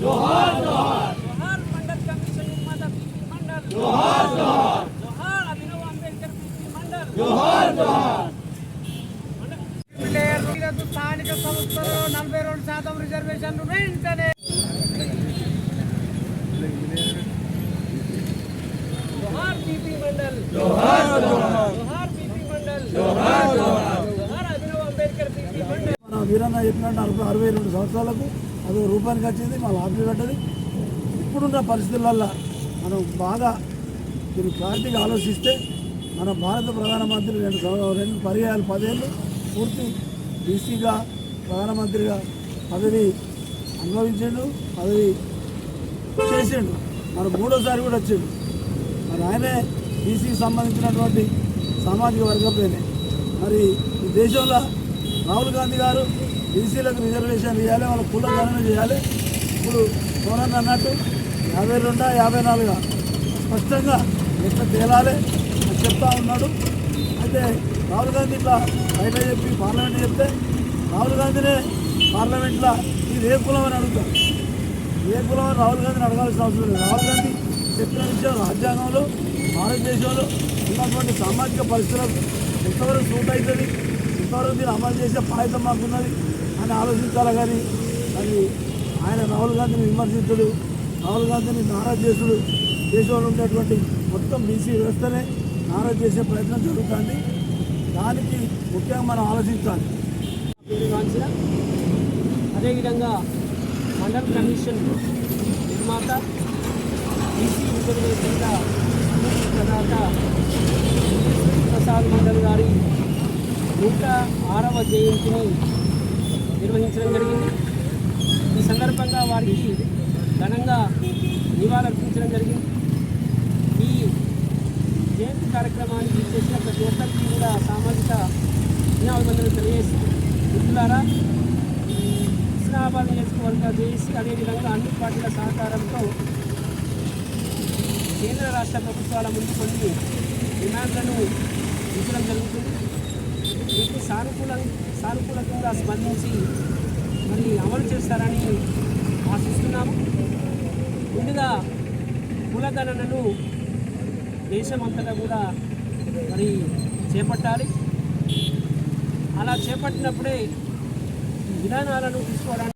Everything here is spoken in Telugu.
जोहार जोहार जोहार मंडल कमीशन माता पीपी मंडल जोहार जोहार जोहार अभिनव अंबेडकर पीपी मंडल जोहार जोहार ఈరోజు స్థానిక సంస్థలు నలభై రెండు శాతం రిజర్వేషన్లు వెంటనే. జోహార్ బీపీ మండల్. జోహార్ బీపీ మండల్. జోహార్ అభినవ్ అంబేద్కర్ బీపీ మండల్. మన వీరన్న చెప్పినట్టు అరవై అరవై రెండు సంవత్సరాలకు అది రూపానికి వచ్చింది మా లాభి పడ్డది ఇప్పుడున్న పరిస్థితులల్లో మనం బాగా దీన్ని క్లారిటీగా ఆలోచిస్తే మన భారత ప్రధానమంత్రి రెండు రెండు పర్యాయాలు పదేళ్ళు పూర్తి బీసీగా ప్రధానమంత్రిగా పదవి అనుభవించిండు పదవి చేసిండు. మరి మూడోసారి కూడా వచ్చిండు. మరి ఆయనే బీసీకి సంబంధించినటువంటి సామాజిక వర్గపైనే మరి ఈ దేశంలో రాహుల్ గాంధీ గారు బీసీలకు రిజర్వేషన్ ఇవ్వాలి వాళ్ళ కుల గణన చేయాలి. ఇప్పుడు సోనన్ అన్నట్టు యాభై రెండా యాభై నాలుగా? స్పష్టంగా ఎట్లా తేలాలి అని చెప్తా ఉన్నాడు. అయితే రాహుల్ గాంధీ ఇట్లా బయట చెప్పి పార్లమెంట్ చెప్తే రాహుల్ గాంధీనే పార్లమెంట్లో ఇది ఏ కులం అని అడుగుతారు. ఏ కులం అని రాహుల్ గాంధీని అడగాల్సిన అవసరం లేదు. రాహుల్ గాంధీ చెప్పిన విషయం రాజ్యాంగంలో భారతదేశంలో ఉన్నటువంటి సామాజిక పరిస్థితులకు ఎంతవరకు సూట్ అవుతుంది ఎంతవరకు దీన్ని అమలు చేసే బాధ్యత మాకున్నది అని ఆలోచించాలి కానీ అది ఆయన రాహుల్ గాంధీని విమర్శించడు రాహుల్ గాంధీని నారా చేసుడు దేశంలో ఉండేటువంటి మొత్తం బీసీ వ్యవస్థనే నారా చేసే ప్రయత్నం జరుగుతుంది. దానికి ముఖ్యంగా మనం ఆలోచించాలి. అదేవిధంగా మండల్ కమిషన్ నిర్మాత ఈసీ రిజర్వేషన్ల ప్రదాత ప్రసాద్ మండల్ గారి నూట ఆరవ జయంతిని నిర్వహించడం జరిగింది. ఈ సందర్భంగా వారికి ఘనంగా నివాళులర్పించడం జరిగింది. జయంతి కార్యక్రమానికి చేసిన ప్రతి ఒక్కరికి కూడా సామాజిక ధన్యవాదాలు తెలియజేసి మిత్రులారా ఇస్లామాబాద్ నియోజకవర్గ జేఏసీ అదేవిధంగా అన్ని పార్టీల సహకారంతో కేంద్ర రాష్ట్ర ప్రభుత్వాల ముందు కొన్ని డిమాండ్లను ఉంచడం జరుగుతుంది. వీటిని సానుకూల సానుకూలంగా స్పందించి మరి అమలు చేస్తారని ఆశిస్తున్నాము. ముందుగా కులగణనను దేశమంతటా కూడా మరి చేపట్టాలి. అలా చేపట్టినప్పుడే విధానాలను తీసుకోవడానికి